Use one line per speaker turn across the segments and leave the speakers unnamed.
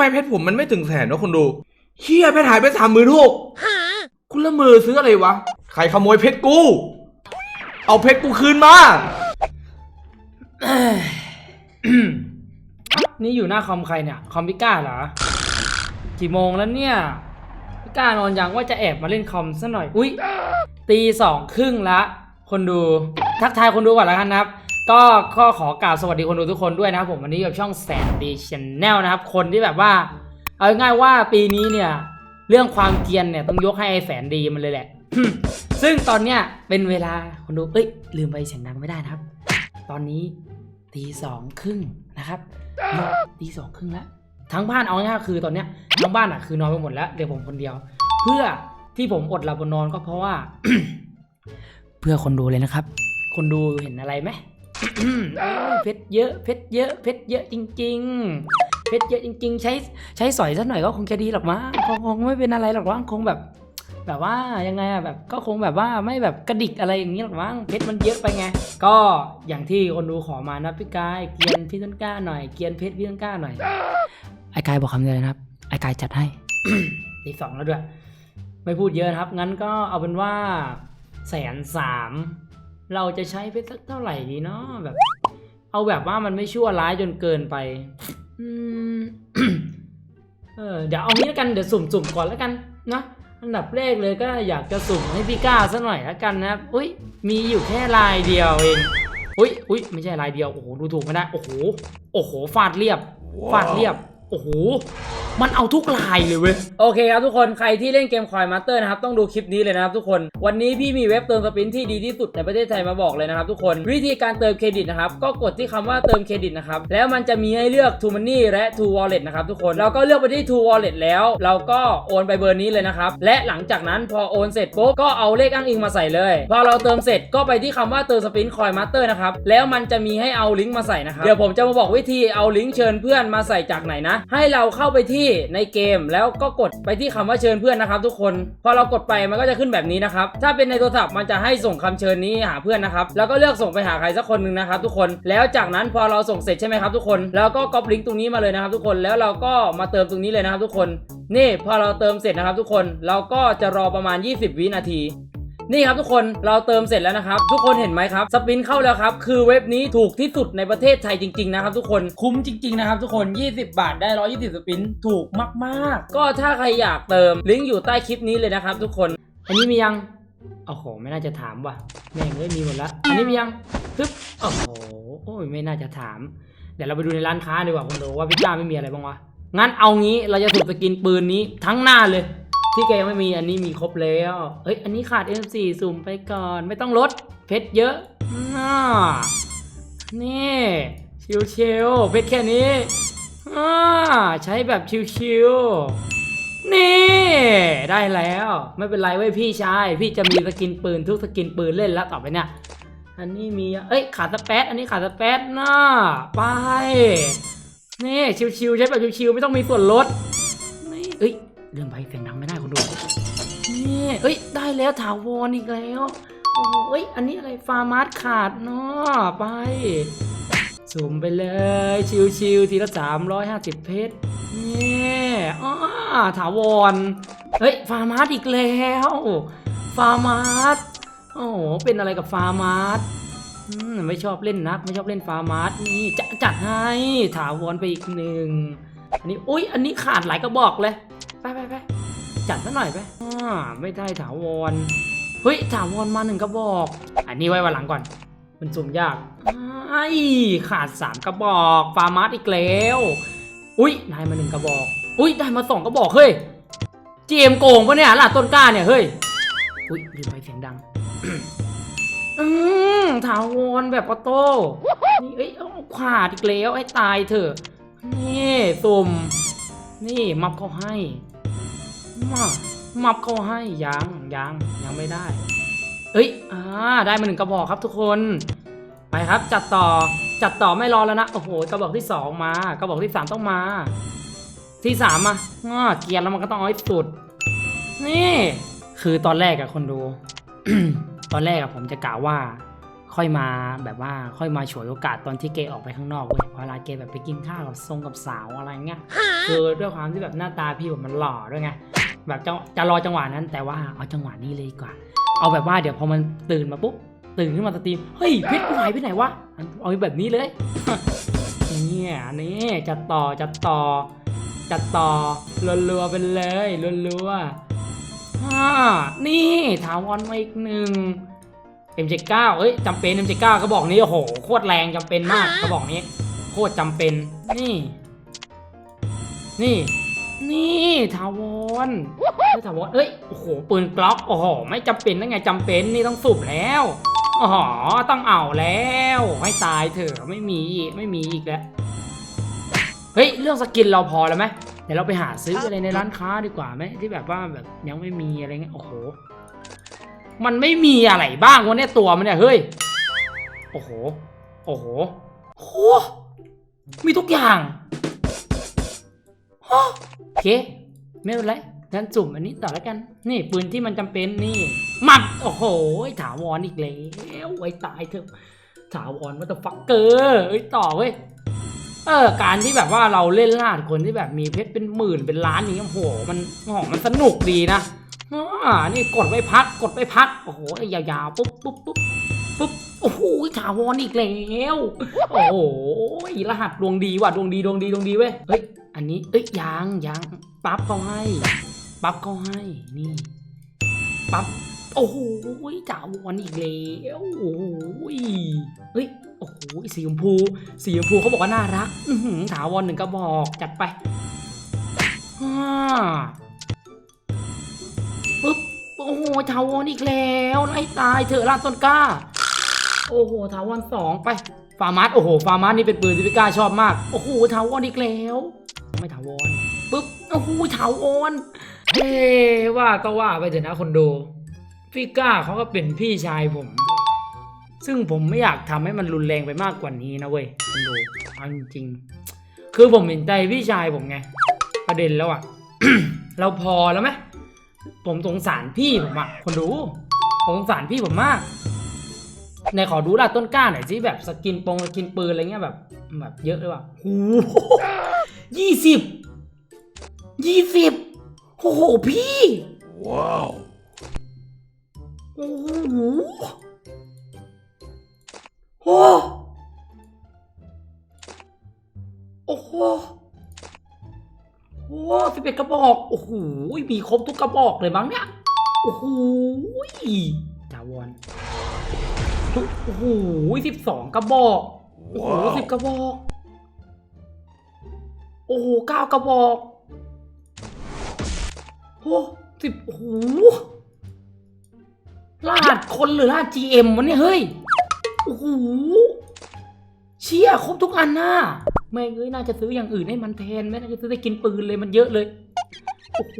ไมเพชรผมมันไม่ถึงแสนวะคนดูเฮียเพชรหายไปสามหมื่นหกคุณละเมอซื้ออะไรวะ ใครขโมยเพชรกู เอาเพชรกูคืนมา
นี่อยู่หน้าคอมใครเนี่ย คอมพิก้าเหรอ กี่โมงแล้วเนี่ยพิก้านอนยังว่าจะแอบมาเล่นคอมซะหน่อย อุ้ยตีสองครึ่งละ คนดู ทักทายคนดูก่อนล้วกันนะครับ ก็ก็ขอกล่าวสวัสดีคนดูทุกคนด้วยนะครับผมวันนี้กับช่องแสนดีชแนลนะครับ คนที่แบบว่า เอาง่ายว่าปีนี้เนี่ย เรื่องความเกรียนเนี่ยต้องยกให้ไอ้แสนดีมันเลยแหละ ซึ่งตอนเนี้ยเป็นเวลาคนดูเอ้ย ลืมไปเสียงดังไม่ได้นะครับ ตอนนี้ตีสองครึ่งนะครับตีสองครึ่งแล้วทั้งบ้านเอาง่ายคือตอนเนี้ยทั้งบ้านอะคือนอนไปหมดแล้วเดี๋ยวผมคนเดียว เพื่อที่ผมอดหลับบนนอนก็เพราะว่า เพื่อคนดูเลยนะครับ คนดูเห็นอะไรไหม เพชรเยอะเพชรเยอะเพชรเยอะจริง ๆ เพชรเยอะจริง ๆ ใช้ใช้สอยสักหน่อยก็คงจะดีหรอกมั้งคงคงไม่เป็นอะไรหรอกมั้งคงแบบ แบบว่ายังไงอะแบบก็คงแบบว่าไม่แบบกระดิกอะไรอย่างนี้หรอกมั้งเพชรมันเยอะไปไง ก็อย่างที่คนดูขอมานะพี่กายเกรียนพี่ต้นกล้าหน่อยเกรียนเพชรพี่ต้นกล้าหน่อยไอ้กายบอกคำเดียวเลยนะครับไอ้กายจัดให้ตีสองแล้วด้วย ไม่พูดเยอะนะครับ งั้นก็เอาเป็นว่าแสนสาม เราจะใช้เพชรสักเท่าไหร่ดีเนาะแบบ เอาแบบว่ามันไม่ชั่วร้ายจนเกินไปเออเดี๋ยวเอางี้แล้วกันเดี๋ยวสุ่มๆก่อนแล้วกันนะอันดับแรกเลยก็อยากจะสุ่มให้พี่ก้าซะหน่อยแล้วกันนะครับอุ้ยมีอยู่แค่ลายเดียวเองอุ้ยอุ้ยไม่ใช่ลายเดียวโอ้โหดูถูกไม่ได้โอ้โหโอ้โหฟาดเรียบ ฟาดเรียบ โอ้โห มันเอาทุกลายเลยเว้ย โอเคครับทุกคน ใครที่เล่นเกมคอยมาสเตอร์นะครับ ต้องดูคลิปนี้เลยนะครับทุกคน วันนี้พี่มีเว็บเติมสปินที่ดีที่สุดในประเทศไทยมาบอกเลยนะครับทุกคน วิธีการเติมเครดิตนะครับ ก็กดที่คำว่าเติมเครดิตนะครับ แล้วมันจะมีให้เลือก True Money และ True Wallet นะครับทุกคน เราก็เลือกไปที่ True Wallet แล้ว เราก็โอนไปเบอร์นี้เลยนะครับ และหลังจากนั้นพอโอนเสร็จปุ๊บ ก็เอาเลขอ้างอิงมาใส่เลย พอเราเติมเสร็จก็ไปที่คำว่าเติมสปินคอยมาสเตอร์นะครับ แล้วมันจะมีให้เอาลิงก์มาใส่นะครับ เดี๋ยวผมจะมาบอกวิธีเอาลิงก์เชิญเพื่อนมาใส่จากไหนนะให้เราเข้าไปที่ในเกมแล้วก็กดไปที่คำว่าเชิญเพื่อนนะครับ ทุกคน พอเรากดไปมันก็จะขึ้นแบบนี้นะครับ ถ้าเป็นในโทรศัพท์มันจะให้ส่งคำเชิญนี้หาเพื่อนนะครับ แล้วก็เลือกส่งไปหาใครสักคนหนึ่งนะครับ ทุกคน แล้วจากนั้นพอเราส่งเสร็จใช่ไหมครับทุกคน แล้วก็ก๊อปลิงก์ตรงนี้มาเลยนะครับทุกคน แล้วเราก็มาเติมตรงนี้เลยนะครับทุกคน นี่พอเราเติมเสร็จนะครับทุกคน เราก็จะรอประมาณ 20 วินาที นี่ครับทุกคนเราเติมเสร็จแล้วนะครับ ทุกคนเห็นไหมครับ สปินเข้าแล้วครับ คือเว็บนี้ถูกที่สุดในประเทศไทยจริงๆนะครับทุกคนคุ้มจริงๆนะครับทุกคน 20 บาทได้ 120 สปินถูกมากๆ ก็ถ้าใครอยากเติมลิงก์อยู่ใต้คลิปนี้เลยนะครับ ทุกคน อันนี้มียังโอ้โห ไม่น่าจะถามว่ะแม่งเลยมีหมดละอันนี้มียังปึ๊บโอ้โหโอ้ยไม่น่าจะถาม เดี๋ยวเราไปดูในร้านค้าดีกว่าคุณดูว่าพี่จ้าไม่มีอะไรบ้างวะงั้นเอางี้เราจะสุ่มสกินปืนนี้ทั้งหน้าเลย ที่แกยังไม่มีอันนี้มีครบแล้ว เฮ้ย อันนี้ขาด M4 สุ่มไปก่อน ไม่ต้องลด เพชรเยอะน่านี่ชิวชิวๆเพชรแค่นี้อ่าใช้แบบชิวชิวๆนี่ ได้แล้ว ไม่เป็นไรเว้ยพี่ชาย พี่จะมีสกินปืนทุกสกินปืนเล่นแล้วต่อไปเนี่ย อันนี้มี เอ้ย ขาดสเปซอันนี้ขาดสเปซน่าไป นี่ชิวๆใช้แบบชิวๆไม่ต้องมีส่วนลดนี่เอ้ย เรื่องไปเสียงดังไม่ได้คนดูนี่เอ้ย ได้แล้วถาวรอีกแล้ว โอ้เอ้ย อันนี้อะไรฟาร์มาร์ขาดเนาะไป สุ่มไปเลย ชิวๆทีละ 350 เพชรนี่อ้าถาวร เฮ้ย ฟาร์มาร์อีกแล้ว ฟาร์มาร์โอ้โห เป็นอะไรกับฟาร์มาร์อืมไม่ชอบเล่นนัก ไม่ชอบเล่นฟาร์มาร์นี่จะจัดให้ถาวรไปอีกหนึ่งอันนี้อุ้ยอันนี้ขาดหลายกระบอกเลย ไปไปไปจัดซะหน่อยไปอ่าไม่ได้ถาวร เฮ้ยถาวรมาหนึ่งกระบอก อันนี้ไว้วันหลังก่อน มันสุ่มยากไอ้ขาดสามกระบอกฟาร์มาสอีกแล้ว อุ้ยได้มาหนึ่งกระบอก อุ้ยได้มาสองกระบอกเฮ้ยเจมโกงปะเนี่ยล่ะต้นกล้าเนี่ยเฮ้ย อุ้ยลืมไปเสียงดัง อืมถาวรแบบออโต้นี่เอ้ยเอขาดอีกแล้วให้ตายเถอะ นี่สุ่มนี่มับเขาให้ มามับเขาให้ยังยังยังไม่ได้ เอ้ยอ่าได้มาหนึ่งกระบอกครับทุกคน ไปครับจัดต่อจัดต่อไม่รอแล้วนะโอ้โหกระบอกที่สองมากระบอกที่สามต้องมา ที่สามมาอ้อเกียร์แล้วมันก็ต้องเอาให้สุด นี่ คือตอนแรกอะคนดู ตอนแรกอะผมจะกล่าวว่า ค่อยมาแบบว่าค่อยมาฉวยโอกาสตอนที่เกออกไปข้างนอกเว้ยเวลาเกแบบไปกินข้าวกับทรงกับสาวอะไรเงี้ยคือด้วยความที่แบบหน้าตาพี่แบบมันหล่อด้วยไง แบบจะจะรอจังหวะนั้น แต่ว่าเอาจังหวะนี้เลยดีกว่า เอาแบบว่าเดี๋ยวพอมันตื่นมาปุ๊บตื่นขึ้นมาสตรีมเฮ้ยเพชรกูหายไปไหนวะเอาแบบนี้เลยเนี่ยนี่จัดต่อจัดต่อจัดต่อรัวๆไปเลยรัวๆอ่านี่ถาวรมาอีกหนึ่ง M79 เอ้ยจำเป็น M79 ก็บอกนี้โอ้โหโคตรแรงจำเป็นมากก็บอกนี้ โคตรจำเป็นนี่ นี่ นี่ถาวรเฮ้ยถาวรเอ้ยโอ้โหปืนกล็อกโอ้โหไม่จำเป็นได้ไงจำเป็นนี่ต้องสูบแล้วอ๋อต้องเอาแล้วให้ตายเถอะไม่มีอีกไม่มีอีกแล้วเฮ้ยเรื่องสกินเราพอแล้วไหมเดี๋ยวเราไปหาซื้ออะไรในร้านค้าดีกว่าไหมที่แบบว่าแบบยังไม่มีอะไรเงี้ยโอ้โหมันไม่มีอะไรบ้างวะเนี่ยตัวมันเนี่ยเฮ้ยโอ้โหโอ้โหโหมีทุกอย่างฮะ เค ไม่เป็นไรงั้นจุ่มอันนี้ต่อแล้วกัน นี่ปืนที่มันจำเป็นนี่หมัด โอ้โหถาวรอีกแล้วไว้ตายเถอะ ถาวรวัตฟักเกอร์เอ้ต่อเว้ย เออ การที่แบบว่าเราเล่นล่าคนที่แบบมีเพชรเป็นหมื่นเป็นล้านอย่างเงี้โอ้โห มันโอ้โหมันสนุกดีนะอ่านี่กดไว้พัก กดไว้พัก โอ้โหไอ้ยาวๆ ปุ๊บปุ๊บปุ๊บปุ๊บ โอ้โหถาวรอีกแล้ว โอ้โหรหัสดวงดีว่ะ ดวงดี ดวงดี ดวงดีเว้ย เฮ้ย อันนี้เอ้ยยังยังปั๊บเขาให้ปั๊บเขาให้นี่ปั๊บโอ้โหถาวรอีกแล้วโอ้โหเฮ้ยโอ้โหสีชมพูสีชมพูเขาบอกว่าน่ารักอื้อหือถาวรหนึ่งกระบอกจัดไปปึ๊บโอ้โหถาวรอีกแล้วไล่ตายเถอะลาต้นกล้า โอ้โหถาวรสองไปฟาร์มัสโอ้โหฟาร์มัสนี่เป็นปืนที่พี่กล้าชอบมาก โอ้โหถาวรอีกแล้ว ไม่ถาวรปึ๊บโอ้โหถาวรเอ้ว่าก็ว่าไปเถอะนะคนดูพี่ก้าเขาก็เป็นพี่ชายผม ซึ่งผมไม่อยากทำให้มันรุนแรงไปมากกว่านี้นะเว้ยคุณดูเอาจริงๆคือผมเห็นใจพี่ชายผมไง ประเด็นแล้วอะเราพอแล้วไหมผมสงสารพี่ผมอะคนดูผมสงสารพี่ผมมากในขอดูลาต้นกล้าหน่อยสิแบบสกินปงสกินปืนอะไรเงี้ยแบบแบบเยอะเลยว่ะหู ยี่สิบยี่สิบโอ้โหพี่
Wow.
โอ้โหโอ้โอ้โหโอ้สิบเอ็ดกระบอก โอ้โหมีครบทุกกระบอกเลยมั้งเนี่ย โอ้โหจาวอนโอ้โหสิบสองกระบอก โอ้โห
ว้าว
สิบกระบอก โอ้โหเก้ากระบอกโอ้สิบโอ้โหลาดคนหรือลาด GM วะเนี่ยเฮ้ย โอ้โห เชี่ยครบทุกอันน่ะแม่งเอ้ยน่าจะซื้ออย่างอื่นให้มันแทนไม่น่าจะซื้อได้กินปืนเลยมันเยอะเลย โอ้โห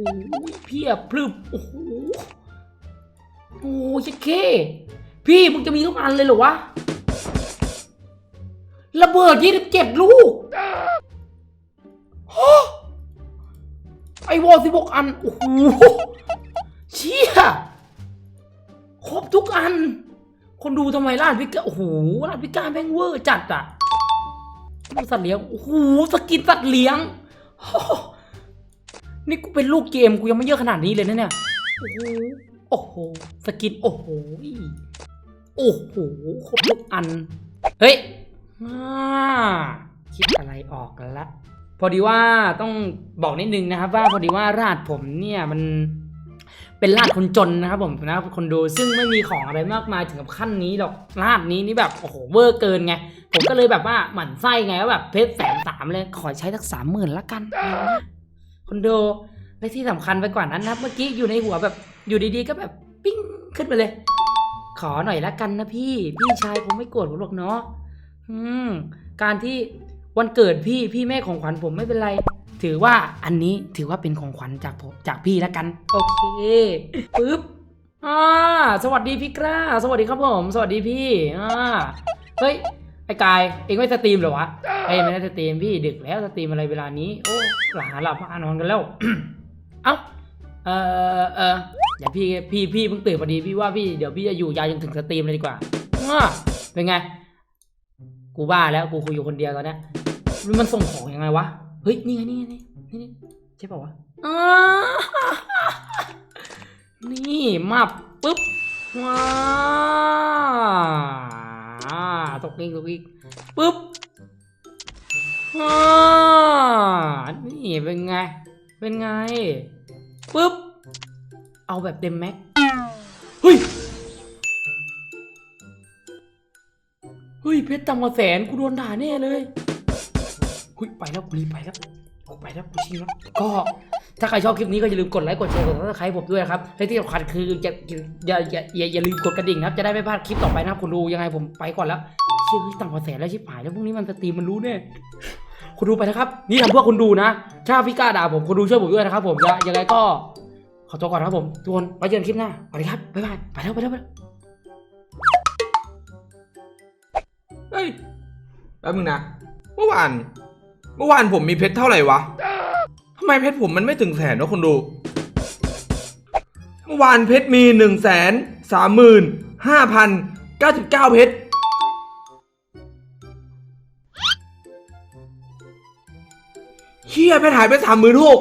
เพียบพรึบโอ้โหโอ้ยเค พี่มึงจะมีทุกอันเลยเหรอวะ ระเบิดยี่สิบเจ็ดลูก ไอวอลสิบกอัน โอ้โห เชี่ย ครบทุกอัน คนดูทำไมร้านพิกาโอ้โหร้านพิกาแม่งเวอร์จัดอะดูสัตว์เลี้ยง โอ้โห สกินสัตว์เลี้ยง นี่กูเป็นลูกเกมกูยังไม่เยอะขนาดนี้เลยนะเนี่ย โอ้โหโอ้โหสกิน โอ้โห โอ้โห ครบทุกอัน เฮ้ยคิดอะไรออกแล้วละ พอดีว่าต้องบอกนิดนึงนะครับ ว่าพอดีว่าราดผมเนี่ยมันเป็นลาดคนจนนะครับผมนะครับคนดูซึ่งไม่มีของอะไรมากมายถึงกับขั้นนี้หรอกลาดนี้นี่แบบโอ้โหเวอร์เกินไงผมก็เลยแบบว่าหมั่นไส้ไงว่าแบบเพชรแสนสามเลยขอใช้สักสามหมื่นละกันคนดูและที่สำคัญไปกว่านั้นนะเมื่อกี้อยู่ในหัวแบบอยู่ดีๆ ก็แบบปิ้งขึ้นไปเลย ขอหน่อยละกันนะพี่ พี่ชายผมไม่โกรธผมหรอกเนาะอืมการที่ วันเกิดพี่พี่แม่ของขวัญผมไม่เป็นไร ถือว่าอันนี้ถือว่าเป็นของขวัญจากผมจากพี่แล้วกัน โอเคปึ๊บอ่าสวัสดีพี่กล้า สวัสดีครับผม สวัสดีพี่อ่าเฮ้ยไอ้กายเองไม่สตรีมเหรอวะเอ้ยไม่ได้สตรีมพี่ดึกแล้วสตรีมอะไรเวลานี้โอ้หลาหลับมานอนกันแล้วเอ้าเออเอออย่าพี่พี่พี่เพิ่งตื่นพอดีพี่ว่าพี่เดี๋ยวพี่จะอยู่ยาวจนถึงสตรีมเลยดีกว่าอ่าเป็นไง กูบ้าแล้วกูคุยอยู่คนเดียวตอนเนี้ย มันส่งของยังไงวะ เฮ้ย นี่ไง นี่ไงนี่นี่ใช่ป่าวะอ้านี่มาปุ๊บว้าตกอีกตกอีกปุ๊บว้านี่เป็นไง เป็นไงปุ๊บ เอาแบบเต็มแม็ก เฮ้ย เฮ้ย เพชรต่ำกว่าแสนกูโดนด่าแน่เลย เฮ้ยไปแล้วกูรีบไปแล้วกูไปแล้วกูชิงแล้วก็ถ้าใครชอบคลิปนี้ก็อย่าลืมกดไลค์กดแชร์กดซับสไครต์ผมด้วยนะครับและที่สำคัญคืออย่าอย่าอย่าอย่าอย่าลืมกดกระดิ่งนะครับจะได้ไม่พลาดคลิปต่อไปนะครับคุณดูยังไงผมไปก่อนแล้วเชื่อเฮ้ยต่ำกว่าแสแล้วชิบหายแล้วพรุ่งนี้มันสตรีมมันรู้แน่คุณดูไปนะครับ นี่ทำเพื่อคุณดูนะ ถ้าพี่กล้าด่าผมคุณดูช่วยผมด้วยนะครับผมยังไงก็ ขอตัวก่อนนะครับผมทุกคนไว้เจอกันคลิปหน้าสวัสดีครับบ๊ายบายไปแล้วไปแล้วไปแล้ว
เฮ้ยแป๊บนึงนะเมื่อวาน เมื่อวานผมมีเพชรเท่าไหร่วะทำไมเพชรผมมันไม่ถึงแสนวะคนดู เมื่อวานเพชรมีหนึ่งแสนสามหมื่นห้าพันเก้าสิบเก้าเพชรเฮียเพชรหายไปสามหมื่นหก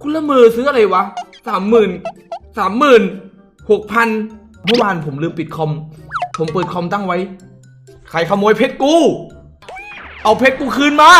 คุณละเมอซื้ออะไรวะสามหมื่นสามหมื่นหกพันเมื่อวานผมลืมปิดคอม ผมเปิดคอมตั้งไว้ ใครขโมยเพชรกู เอาเพชรกูคืนมา